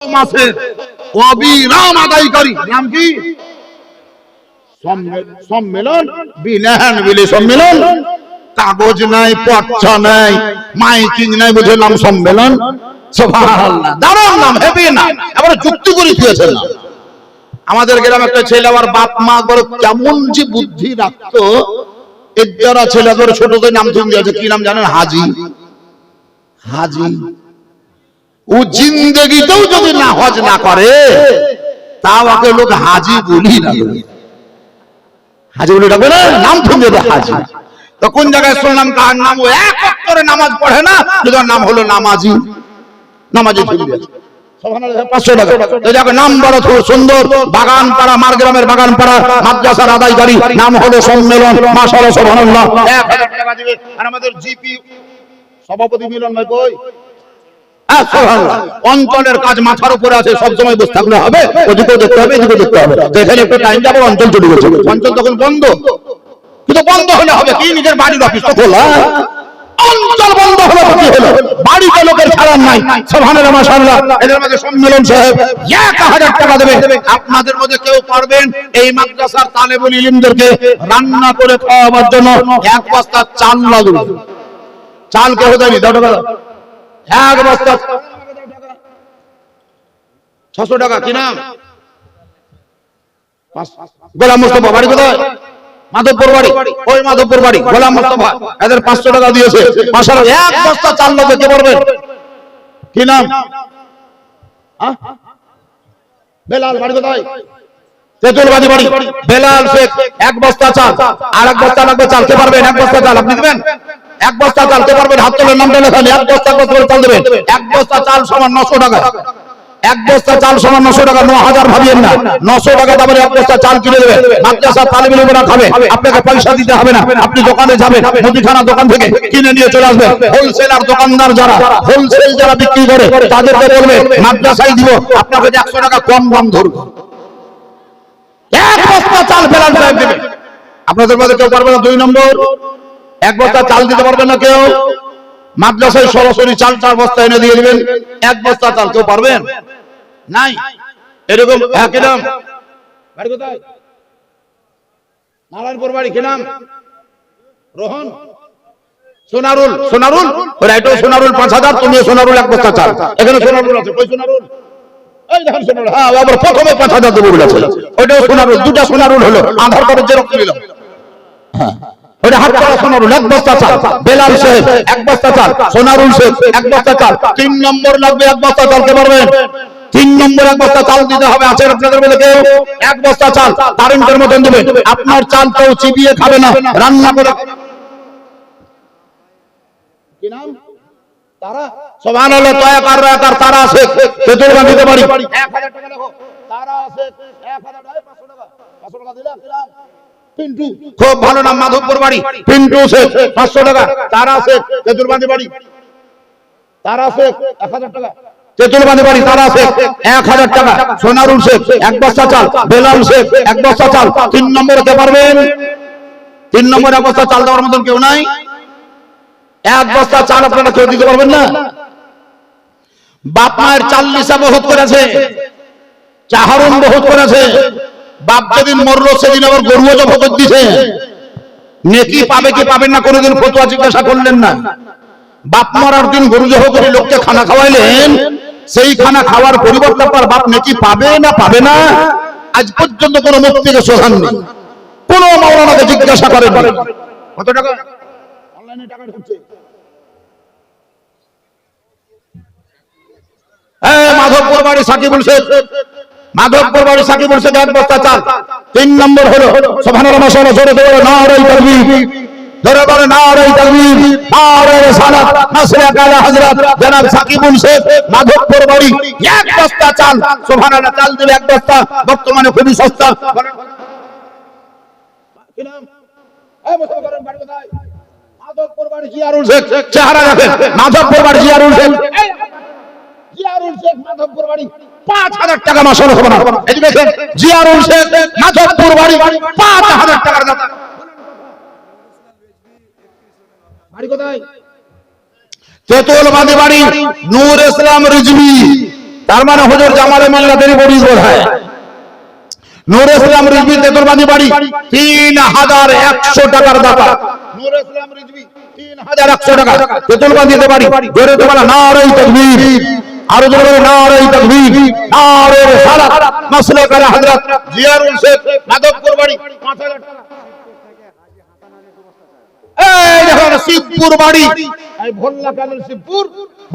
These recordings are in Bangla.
মাসের অবিরাম নাম কি? সম্মেলন? বিলে সম্মেলন? কাগজ নাই নাই, মাইকিং নাই বুঝে নাম সম্মেলন? নাম না এবারে যুক্তি করে আমাদের গ্রামে একটা ছেলে আবার বাপ মা করে কেমন যে বুদ্ধি রাখতো। এর যারা ছেলে ধরে ছোটদের নাম তুমি কি নাম জানেন? হাজি। হাজি। ও জিন্দগিতেও যদি না হজ না করে তাও ওকে লোক হাজি বলি না হাজি বলে ডাকবে না, নাম শুনবে তো হাজি। তো কোন জায়গায় শুনলাম কার নাম? ও এক অক্ষরে নামাজ পড়ে না ওর নাম হলো নামাজি। নামাজি নাম দিবে। আমাদের জিপি সভাপতি মিলন ভাই। অঞ্চলের কাজ মাথার উপরে আছে সবসময় বসে থাকলে হবে। দেখতে হবে দেখতে হবে। যেখানে একটু টাইম যাব, অঞ্চল চলে গেছে। অঞ্চল তখন বন্ধ। কিন্তু বন্ধ হলে হবে কি? নিজের বাড়ির অফিস তো খোলা। কেউ এই করে খাওয়াবার জন্য। এক বস্তা চাল লাগবে। চাল কে হতে দাও টাকা দাও। এক বাড়ি বেলাল শেখ, এক বস্তা চাল। আর এক বস্তা লাগবে চাল, কে পারবেন? এক বস্তা চাল, আপনি দেবেন? এক বস্তা চাল কে পারবেন, হাত তোলের নামটা লেখান এক বস্তা কত করে চাল দেবেন? এক বস্তা চাল সমান নশো টাকা। এক বস্তা চাল সমান নশো টাকা, ন হাজার ভাবিয়েন না। নশো টাকা দামের এক বস্তা চাল কিনে দেবেন। মাদ্রাসা তালিম ইলমেরা খাবে আপনাকে পয়সা দিতে হবে না। আপনি দোকানে যাবেন, মুদিখানা দোকান থেকে কিনে নিয়ে চলে আসবেন। হোলসেলার দোকানদার যারা হোলসেল যারা বিক্রি করে, তাদেরকে বলবে, মাদ্রাসায় দিব, আপনাকে একশো টাকা কম দাম ধরবো এক বস্তা চাল ফেলান আপনাদের মধ্যে কেউ পারবে না দুই নম্বর? এক বস্তা চাল দিতে পারবে না কেউ? মাদ্রাসায় সরাসরি চাল চার বস্তা এনে দিয়ে দিবেন। এক বস্তা চাল কেউ পারবেন? নাই। এরকম হ্যাঁ নারায়ণপুর বাড়ি, কি নাম? রোহন। সোনারুল সোনারুল? এটাও সোনারুল, পাঁচ হাজার, তুমিও সোনারুল, এক বস্তা চাল। এখানে সোনারুল আছে সোনারুল? হ্যাঁ প্রথমে পাঁচ হাজার দেবো ওইটাও সোনারুল, দুটা সোনারুল হলো, আধার কার্ডের জেরক্স নিলাম। ওটা হাত করা সোনারুল এক বস্তা চাল। বেলাল শেখ এক বস্তা চাল। সোনারুল শেখ এক বস্তা চাল। তিন নম্বর লাগবে এক বস্তা চালতে পারবেন। তিন নম্বর এক বস্তা চাল দিতে হবে। আছে আপনাদের মধ্যে কেউ? এক বস্তা চাল। কারেন্টের মতন দেবে আপনার চাল কেউ চিবিয়ে খাবে না। রান্না করে কি নাম? তারা? সুবহানাল্লাহ তয়াকার রাকার তারা আছে। তেতুলবা দিতে পারি। 1000 টাকা লেখো তারা আছে। 1000 টাকা 500 টাকা। 500 টাকা দিলা কি নাম পিন্টু খুব ভালো নাম, মাধবপুর বাড়ি। পিন্টু শেখ 500 টাকা। তারা শেখ বাড়ি। তারা শেখ 1000 টাকা। তেতুলবাদি বাড়ি, তারা শেখ 1000 টাকা। সোনারুল শেখ, এক বস্তা চাল। বেলাল শেখ, এক বস্তা চাল। তিন নম্বরে কে পারবেন। তিন নম্বরে এক বস্তা চাল দেওয়ার মতন কেউ নাই। এক বস্তা চাল আপনারা কেউ দিতে পারবেন না। বাপ মায়ের চাল নিশা বহুত করেছে। চাহারুন বহুত করেছে। বাপ যেদিন মরলো সেদিন আবার গরুও জব করে দিছে নেকি পাবে কি পাবেন না কোনোদিন ফতুয়া জিজ্ঞাসা করলেন না। বাপ মরার দিন গরু জহ করে লোককে খানা খাওয়াইলেন। সেই খানা খাওয়ার পরিবর্তে আপনার বাপ নেকি পাবে না পাবে না? আজ পর্যন্ত কোনো থেকে সোহান নেই। কোন মাওলানাকে জিজ্ঞাসা করেন। কত টাকা? অনলাইনে টাকা ঢুকছে। হ্যাঁ মাধবপুর বাড়ি সাকিবুল শেখ। মাধবপুর বাড়ি সাকিবুল শেখ এক বস্তা চাল। তিন নম্বর হলো, সুবহানাল্লাহ, মাশাআল্লাহ, জোরে জোরে নারাই তাকবীর। জোরে বলে নারাই তাকবীর। নারাই রিসালাত নাসরে কালা হযরত জনাব সাকিবুল শেখ মাধবপুর বাড়ি এক বস্তা চাল। সুবহানাল্লাহ, চাল দিবে এক বস্তা, বর্তমানে খুবই সস্তা। কি নাম? এই মুসলমান করেন বাড়ি কোথায়? মাধবপুর বাড়ি জিয়ারুল শেখ। চেহারা রাখেন মাধবপুর বাড়ি মাধবপুর বাড়ি পাঁচ হাজার টাকা মাসের হবে না। এডুকেশন জিয়ারুল শেখ, মাধবপুর বাড়ি, পাঁচ হাজার টাকার দাম। বাড়ি কোথায়? তেতুল বাড়ি, নূর ইসলাম রিজভি। তার মানে হুজুর জামালে মিল্লাতেরই বড়ি বোধহয়। নূর ইসলাম রিজভি তেতুলবাদী বাড়ি, তিন হাজার একশো টাকার দাতা। নূর ইসলাম রিজভি, তিন হাজার একশো টাকা। তেতুলবাদীতে বাড়ি জোরে তো বলা নারাই তকবীর। শেখ মাধবপুর বাড়ি। 5000 টাকা এই দেখুন শিবপুর বাড়ি। এই ভোল্লা কানেল শিবপুর।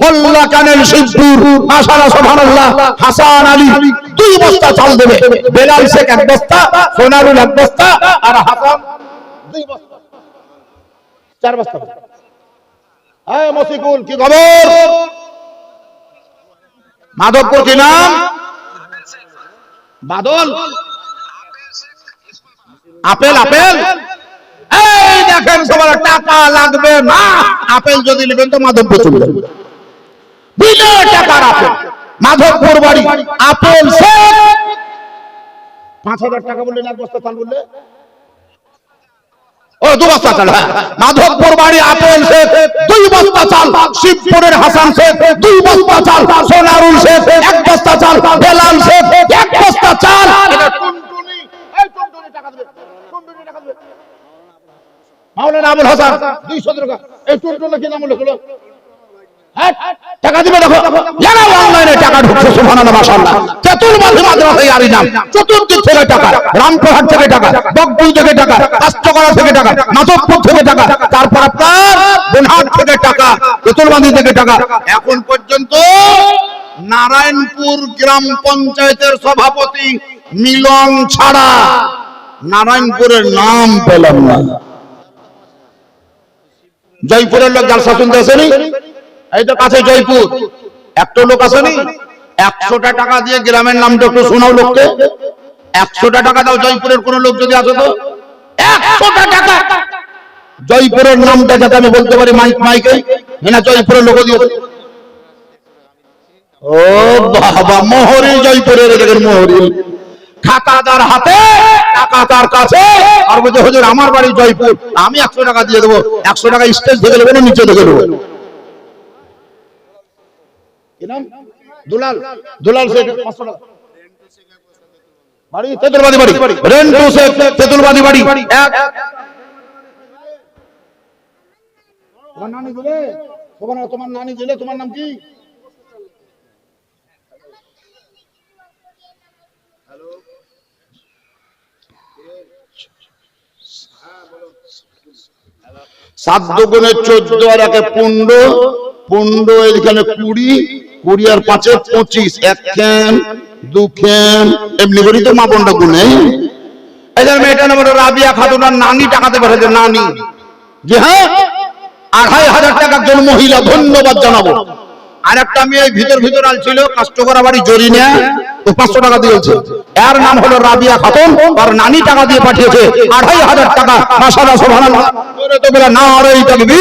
ভোল্লা কানেল শিবপুর। মাশাআল্লাহ, সুবহানাল্লাহ। হাসান আলী দুই বস্তা চাল দেবে। বেলাল শেখ এক বস্তা, সোনারুল এক বস্তা, আর হাসান দুই বস্তা। চার বস্তা। এই মসিকুল কি খবর? মাধবপুর কি নাম? বাদল। Apple apple. এই দেখেন, সবার টাকা লাগবে। না, আপেল যদি নেবেন তো মাধবপুর চলে টাকার আপেল। মাধবপুর বাড়ি, আপেল পাঁচ হাজার টাকা বললেন, এক বস্তা চাল বললে? ও দু বস্তা চাল। হ্যাঁ মাধবপুর বাড়ি আপেল শেখ দুই বস্তা চাল। শিবপুরের হাসান শেখ দুই বস্তা চাল। সোনারুল শেখ এক বস্তা চাল। বেলাল শেখ এক বস্তা চাল। মাওলানা আবুল হাসান। 200 টাকা। এই টুনটুনি কি নাম হলো? হ্যাঁ, টাকা দিবে দেখো। যারা অনলাইনে টাকা ঢুকছে নাম। চতুর্দিক থেকে টাকা থেকে টাকা থেকে টাকা থেকে টাকা থেকে টাকা, তারপর আপনার থেকে টাকা থেকে টাকা। এখন পর্যন্ত নারায়ণপুর গ্রাম পঞ্চায়েতের সভাপতি মিলন ছাড়া নারায়ণপুরের নাম পেলাম না। জয়পুরের লোক জালসা শুনতে আসেনি? এই তো কাছে জয়পুর। একটা লোক আসেনি? একশোটা টাকা দিয়ে গ্রামের নামটা একটু শোনাও লোককে। একশোটা টাকা দাও, জয়পুরের কোন লোক যদি আসে তো। একশোটা টাকা! জয়পুরের নামটা যাতে আমি বলতে পারি মাইক, মাইকে। না জয়পুরের লোক দিয়ে ও বাবা মোহরি জয়পুরের দেখেন মোহরি খাতাদার হাতে, টাকা তার কাছে। আর বলছে, হুজুর, আমার বাড়ি জয়পুর। আমি একশো টাকা দিয়ে দেবো। একশো টাকা স্টেজ থেকে দেবো না নিচে থেকে দেবো তোমার নানি তোমার নাম কি? সাত দুগুণে চোদ্দ আর একে পনেরো। পনেরো এখানে কুড়ি। কুড়ি আর পাঁচে পঁচিশ, এক খেন, দু খেন, এমনি করি তো মা বোনটা গুনে। এদের মেয়েটা নাম হলো রাবিয়া খাতুনার নানি টাকাতে পাঠাচ্ছে নানি। যে হ্যাঁ আড়াই হাজার টাকার জন্য মহিলা ধন্যবাদ জানাব। আর মেয়ে ভিতর ভিতর আল ছিল বাড়ি জরি নেয় পাঁচশো টাকা দিয়েছে এর নাম হলো রাবিয়া খাতুন আর নানি টাকা দিয়ে পাঠিয়েছে, আড়াই হাজার টাকা মাসালা বলে, না টাকা।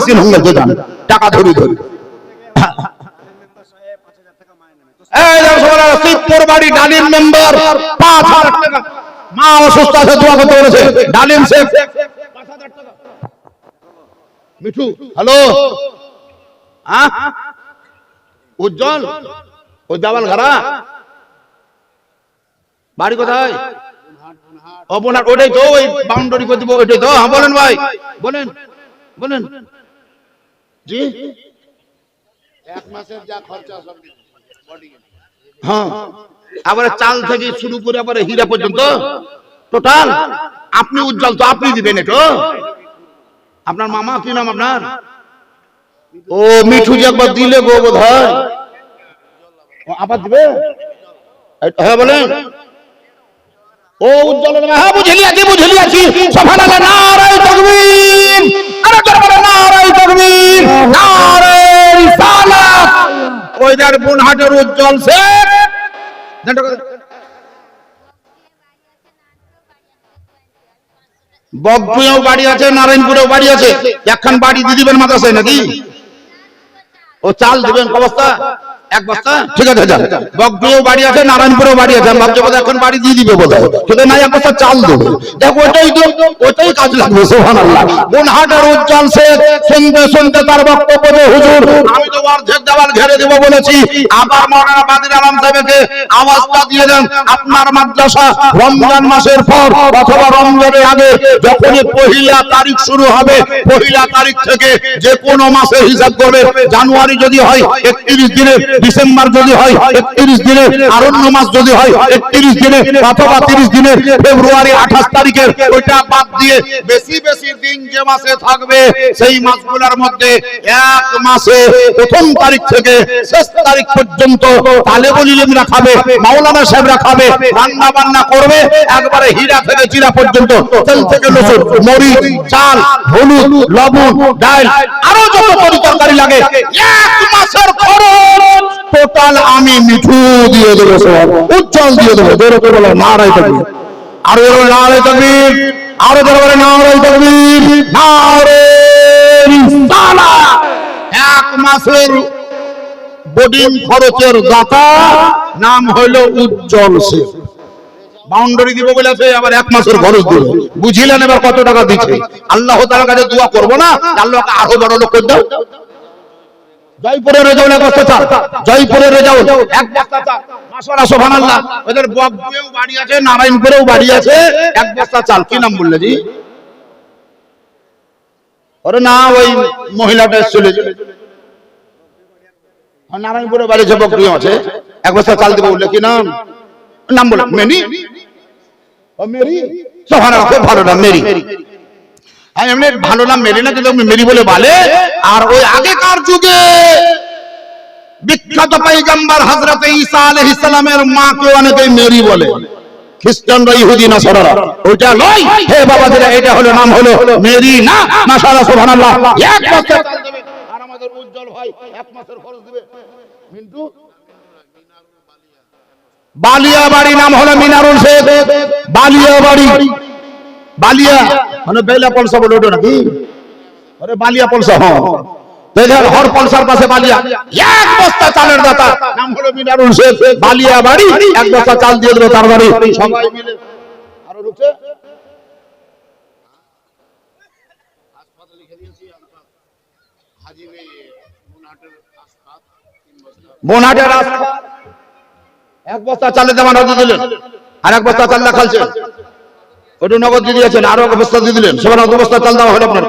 আছে টাকা ধরি ধরি। বাড়ি ডালিম মেম্বার, পাঁচ হাজার টাকা। মা অসুস্থ আছে, দোয়া করতে বলেছে। ডালিম শেখ। মিঠু, হ্যালো? হ্যাঁ উজ্জ্বল? ও জাবাল ঘরা বাড়ি কোথায়? অবনার ওটাই তো, ওই বাউন্ডারি করে দিব, ওটাই তো। হ্যাঁ বলেন ভাই। বলেন বলেন। জি? এক মাসের যা খরচা সব বডি হ্যাঁ। আবার চাল থেকে শুরু করে আবার হীরা পর্যন্ত। টোটাল আপনি উজ্জ্বল তো আপনি দিবেন এটা আপনার মামা কি নাম আপনার? ও মিঠু যে একবার দিলে গো বোধ হয় আবার দিবে? হ্যাঁ বলেন। ও, উজ্জ্বল হ্যাঁ বুঝলি আছি বুঝলি আছি সুবহানাল্লাহ নারায়ে তাকবীর আরে বলো নারায়ে তাকবীর বুনহাটের উজ্জ্বল শেখ। দেন। বাড়ি আছে, নারায়ণপুরেও বাড়ি আছে। একখান বাড়ি দিয়ে দিবেন মাদ্রাসায় নাকি? ও চাল দিবেন ক বস্তা এক বস্তা? ঠিক আছে যান। বকডিও বাড়ি আছে নারায়ণপুরেও বাড়ি আছে। আমি ভাবছি এখন বাড়ি দিয়ে দিবে বোধহয়। কিন্তু না এক বস্তা চাল দেবে। দেখো ওটাই তো ওটাই কাজ লাগবে সোহান আল্লাহ কোনহাটের উজ্জ্বল শেখ শুনতে শুনতে তার বক্তব্য যে হুজুর আমি তো অর্ধেক দেওয়াল ঘেরে দেবো বলেছি। আবার মৌলানা বাদির আলম সাহেবকে আওয়াজটা দিয়ে দেন। আপনার মাদ্রাসা রমজান মাসের পর অথবা রমজানের আগে যখনই পহিলা তারিখ শুরু হবে পহিলা তারিখ থেকে যে কোনো মাসে হিসাব করবে। জানুয়ারি যদি হয় একত্রিশ দিনে ডিসেম্বর যদি হয়, একত্রিশ দিনে, আরণ্য মাস যদি হয়, একত্রিশ দিনে, অথবা তিরিশ দিনে, ফেব্রুয়ারি আঠাশ তারিখের, ওইটা বাদ দিয়ে বেশি বেশি দিন যে মাসে থাকবে, সেই মাসগুলোর মধ্যে এক মাসে প্রথম তারিখ থেকে শেষ তারিখ পর্যন্ত তালেবুল ইলমরা খাবে মাওলানা সাহেবরা খাবে রান্না বান্না করবে, একবারে হীরা থেকে চিরা পর্যন্ত, তেল থেকে লসুন মরিচ, চাল, হলুদ, লবণ, ডাল, আরও যত তরি তরকারি লাগে, এক মাসের খরচ টোটাল আমি মিঠু দিয়ে দেবো উজ্জ্বল দিয়ে দেবো, জোরে করে বলো নারাই তকবীর আরও বলো নারাই তকবীর আরও জোরে বলো নারাই তকবীর নারে এক মাসের বোর্ডিং খরচের দাতা নাম হইল উজ্জ্বল শেখ বাউন্ডারি দিব বলেছে আবার এক মাসের খরচ দিব বুঝিলেন এবার কত টাকা দিচ্ছে? আল্লাহ তার কাছে দোয়া করব না? আল্লাহকে আরও বড় লোক করে দাও। জয়পুরের রেজাউল এক বস্তা চাল জয়পুরের রেজাউল। এক বস্তা চাল মাশাআল্লাহ সুবহানাল্লাহ। ওদের বকগুয়েও বাড়ি আছে, নারায়ণপুরেও বাড়ি আছে। এক বস্তা চাল কি নাম বললে জি? ওরে না, ওই মহিলাটা চলে নারায়ণপুরে বাড়ি যে বকরিও আছে। এক বস্তা চাল দেবো বললে কি নাম? নাম বলে। মেনি? ও মেরি? সুবহানাল্লাহ, খুব ভালো নাম, মেরি। এমনি ভালো নাম মেরি না কিন্তু মেরি বলে বলে। আর ওই আগেকার যুগে বিখ্যাত পয়গম্বর হযরত ঈসা আলাইহিস সালামের মাকে অনেকে মেরি বলে। হলো নাম হলো মেরি না। নাম হলো মিনারুল শেখ। বালিয়া বাড়ি বালিয়া। মানে বেলা পলসা বলে ওঠো নাকি? আরে বালিয়া পলসা হ্যাঁ দেখেন, হর পলসার পাশে বালিয়া। এক বস্তা চালের দাতা। নাম হলো মিনারুল শেখ বালিয়া বাড়ি, এক বস্তা চাল দিয়ে দেবে তার বাড়ি। সবাই মিলে। আরও এক বস্তা দাম নগদ দিলেন। আর এক বস্তা চাল দেখালছে ওটা নগদ দিয়ে দিয়েছেন আরও বস্তা দিয়ে দিলেন। সেখানে অত বস্তা চাল দেওয়া হলো আপনার।